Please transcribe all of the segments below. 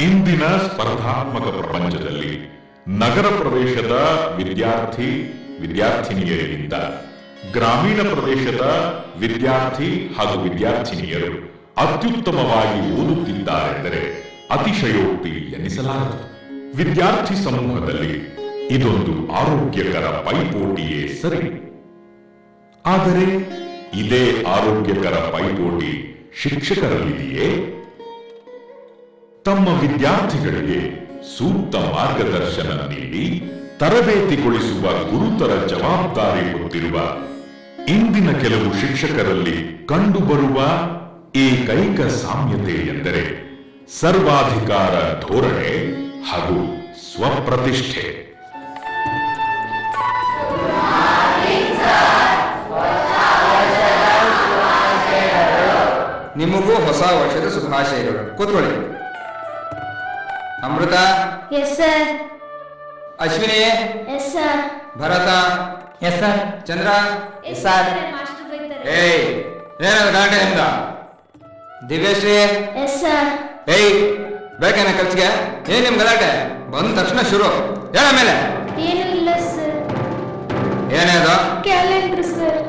ಇಂದಿನ ಸ್ಪರ್ಧಾತ್ಮಕ ಪ್ರಪಂಚದಲ್ಲಿ ನಗರ ಪ್ರದೇಶದ ವಿದ್ಯಾರ್ಥಿ ವಿದ್ಯಾರ್ಥಿನಿಯರಿಗಿಂತ ಗ್ರಾಮೀಣ ಪ್ರದೇಶದ ವಿದ್ಯಾರ್ಥಿ ಹಾಗೂ ವಿದ್ಯಾರ್ಥಿನಿಯರು ಅತ್ಯುತ್ತಮವಾಗಿ ಓದುತ್ತಿದ್ದಾರೆಂದರೆ ಅತಿಶಯೋಕ್ತಿ ಎನಿಸಲಾರದು. ವಿದ್ಯಾರ್ಥಿ ಸಮೂಹದಲ್ಲಿ ಇದೊಂದು ಆರೋಗ್ಯಕರ ಪೈಪೋಟಿಯೇ ಸರಿ. ಆದರೆ ಇದೇ ಆರೋಗ್ಯಕರ ಪೈಪೋಟಿ ಶಿಕ್ಷಕರಲ್ಲಿದೆಯೇ? ತಮ್ಮ ವಿದ್ಯಾರ್ಥಿಗಳಿಗೆ ಸೂಕ್ತ ಮಾರ್ಗದರ್ಶನ ನೀಡಿ ತರಬೇತಿಗೊಳಿಸುವ ಗುರುತರ ಜವಾಬ್ದಾರಿ ಹೊತ್ತಿರುವ ಇಂದಿನ ಕೆಲವು ಶಿಕ್ಷಕರಲ್ಲಿ ಕಂಡುಬರುವ ಏಕೈಕ ಸಾಮ್ಯತೆ ಎಂದರೆ ಸರ್ವಾಧಿಕಾರ ಧೋರಣೆ ಹಾಗೂ ಸ್ವಪ್ರತಿಷ್ಠೆ. ನಿಮಗೂ ಹೊಸ ವರ್ಷದ ಶುಭಾಶಯಗಳು. ಕೂತ್ಕೊಳ್ಳಿ. Amrita? Yes sir Ashwini? Yes sir Bharat? Yes sir Chandra? Yes sir. Master ಬೈತಾರೆ. ಏಯ್ ಏನದು ಗಲಾಟೆ ನಿಮ್ದ? ದಿವ್ಯಶ್ರೀ? ಎಸ್ ಸರ್ ಏಯ್ ಬೇಕೇನ ಖರ್ಚಿಗೆ ಏನ್ ನಿಮ್ ಗಲಾಟೆ? ಬಂದ ತಕ್ಷಣ ಶುರು. ಹೇಳ ಮೇಲೆ ಏನು ಇಲ್ಲ ಸರ್ ಏನೇ ಅದು? ಕ್ಯಾಲೆಂಡರ್ ಸರ್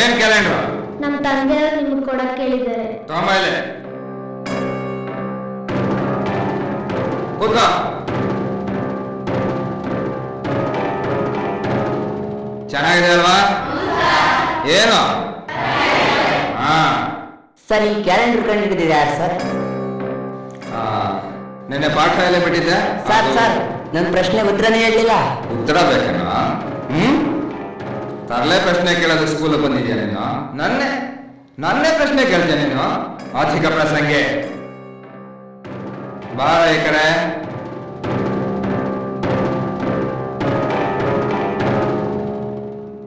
ಏನ್ ಕ್ಯಾಲೆಂಡರ್ ನಮ್ಮ ತಂದೆಯವರು ನಿಮಗೆ ಕೊಡಕ್ಕೆ ಹೇಳಿದ್ದಾರೆ. ತಗೊಂಬ ಇಲ್ಲಿ. ಕೂತ್ಕೋ ಚೆನ್ನಾಗಿದೆ ಅಲ್ವಾ? ಏನು? ಹಾ. ಸರ್ ಈ ಕ್ಯಾಲೆಂಡರ್ ಕಂಡಿಡಿದಿದೆ ಯಾರು ಸರ್? ನಿನ್ನೆ ಪಾಠ ಎಲ್ಲ ಬಿಟ್ಟಿದ್ದೆ? ಸರ್ ಸರ್ ನನ್ನ ಪ್ರಶ್ನೆ ಉತ್ತರನೇ ಹೇಳಲಿಲ್ಲ. ಉತ್ತರ ಬೇಕೇನ? ಹ್ಮ್? ತರಲೆ ಪ್ರಶ್ನೆ ಕೇಳೋದು ಸ್ಕೂಲ್ ಬಂದಿದ್ಯಾ ನೀನು? ನನ್ನೇ ನನ್ನೇ ಪ್ರಶ್ನೆ ಕೇಳ್ತೇನೆ ನೀನು ಆರ್ಥಿಕ ಪ್ರಸಂಗೆ. ಬಾರ ಈ ಕಡೆ.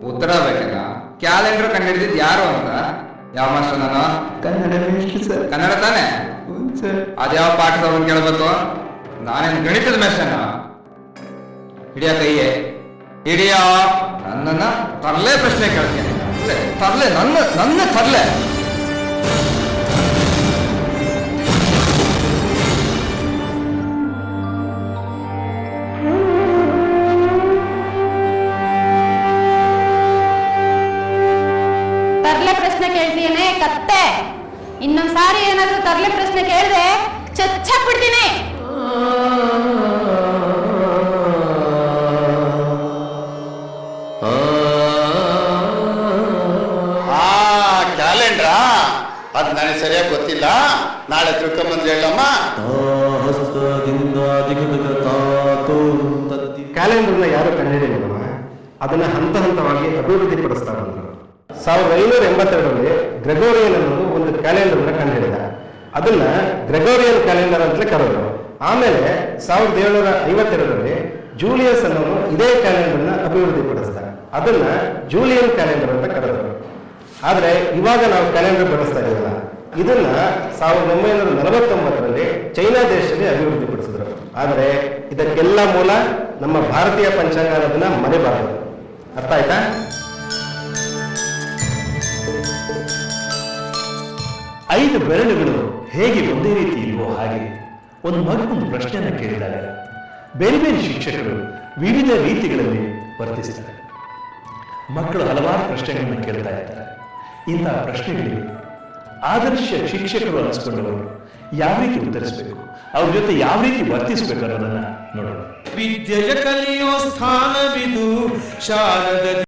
ಉತ್ತರ ಬೇಕಲ್ಲ. ಕ್ಯಾಲೆಂಡರ್ ಕಂಡಿಡಿದ್ ಯಾರು ಅಂತ? ಯಾವ ಮಾಸ್ಟರ್ ನಾನು? ಕನ್ನಡ ಸರ್. ಕನ್ನಡ ತಾನೆ? ಅದ್ಯಾವ ಪಾಠದವನ್ ಕೇಳಬೇಕು? ನಾನೇನು ಗಣಿತದ ಮೇಷನ ಹಿಡಿಯ ಕೈಯೇ. ಹಿಡಿಯ. ನನ್ನನ್ನ ತರ್ಲೆ ಪ್ರಶ್ನೆ ಕೇಳ್ತೀನಿ. ತರ್ಲೆ ನನ್ನ ನನ್ನ ತರ್ಲೆ. ತರ್ಲೆ ಪ್ರಶ್ನೆ ಕೇಳ್ತೀಯೇನೆ? ಕತ್ತೆ. ಇನ್ನೊಂದ್ಸಾರಿ ಏನಾದ್ರೂ ತರ್ಲೆ ಪ್ರಶ್ನೆ ಕೇಳಿದೆ ಚಚ್ಚಾಕ್ಬಿಡ್ತೀನಿ. ಆ ಕ್ಯಾಲೆಂಡ್ರಾ? ಅದು ನನಗೆ ಸರಿಯಾಗಿ ಗೊತ್ತಿಲ್ಲ. ನಾಳೆ ತಿಳ್ಕೊಂಬಂದ್ರೆ ಹೇಳಮ್ಮ. ಕ್ಯಾಲೆಂಡರ್ನ ಯಾರು ಕಂಡುಹಿಡಿಯಲಿಲ್ಲ ಅದನ್ನ ಹಂತ ಹಂತವಾಗಿ ಅಭಿವೃದ್ಧಿ ಪಡಿಸ್ತಾ ಬಂದರು ಸಾವಿರದ ಐನೂರ ಎಂಬತ್ತೆರಡರಲ್ಲಿ ಗ್ರೆಗೋರಿಯನ್ ಅನ್ನೋದು ಒಂದು ಕ್ಯಾಲೆಂಡರ್ನ ಕಂಡುಹಿಡಿದ. ಅದನ್ನ ಗ್ರೆಗೋರಿಯನ್ ಕ್ಯಾಲೆಂಡರ್ ಅಂತಲೇ ಕರೆದರು ಆಮೇಲೆ ಸಾವಿರದ ಏಳ್ನೂರ ಐವತ್ತೆರಡರಲ್ಲಿ ಜೂಲಿಯಸ್ ಅನ್ನೋನು ಇದೇ ಕ್ಯಾಲೆಂಡರ್ನ ಅಭಿವೃದ್ಧಿ ಪಡಿಸಿದ ಅದನ್ನ ಜೂಲಿಯನ್ ಕ್ಯಾಲೆಂಡರ್ ಅಂತ ಕರೆದರು ಆದರೆ ಇವಾಗ ನಾವು ಕ್ಯಾಲೆಂಡರ್ ಬಳಸ್ತಾ ಇದೀವಲ್ಲ ಇದನ್ನ ಸಾವಿರದ ಒಂಬೈನೂರ ನಲವತ್ತೊಂಬತ್ತರಲ್ಲಿ ಚೈನಾ ದೇಶದಲ್ಲಿ ಅಭಿವೃದ್ಧಿಪಡಿಸಿದ್ರು. ಆದರೆ ಇದಕ್ಕೆಲ್ಲ ಮೂಲ ನಮ್ಮ ಭಾರತೀಯ ಪಂಚಾಂಗ ಅನ್ನೋದನ್ನ ಮರೆಬಾರದು. ಅರ್ಥ ಆಯ್ತಾ? ಐದು ಬೆರಳುಗಳು ಹೇಗೆ ಒಂದೇ ರೀತಿ ಇಲ್ವೋ ಹಾಗೆ ಒಂದು ಮಗುವನ್ನು ಪ್ರಶ್ನೆಯನ್ನು ಕೇಳಿದಾಗ ಬೇರೆ ಬೇರೆ ಶಿಕ್ಷಕರು ವಿವಿಧ ರೀತಿಗಳಲ್ಲಿ ವರ್ತಿಸಿದ್ದಾರೆ ಮಕ್ಕಳು ಹಲವಾರು ಪ್ರಶ್ನೆಗಳನ್ನು ಕೇಳ್ತಾ ಇರ್ತಾರೆ. ಇಂತಹ ಪ್ರಶ್ನೆಗಳಿಗೆ ಆದರ್ಶ ಶಿಕ್ಷಕರು ಅನಿಸ್ಕೊಂಡವರು ಯಾವ ರೀತಿ ಉತ್ತರಿಸಬೇಕು? ಅವ್ರ ಜೊತೆ ಯಾವ ರೀತಿ ವರ್ತಿಸಬೇಕು ಅನ್ನೋದನ್ನ ನೋಡೋಣ. ವಿದ್ಯೆಯ ಕಲಿಯೋ ಸ್ಥಾನವಿದು ಶಾರದ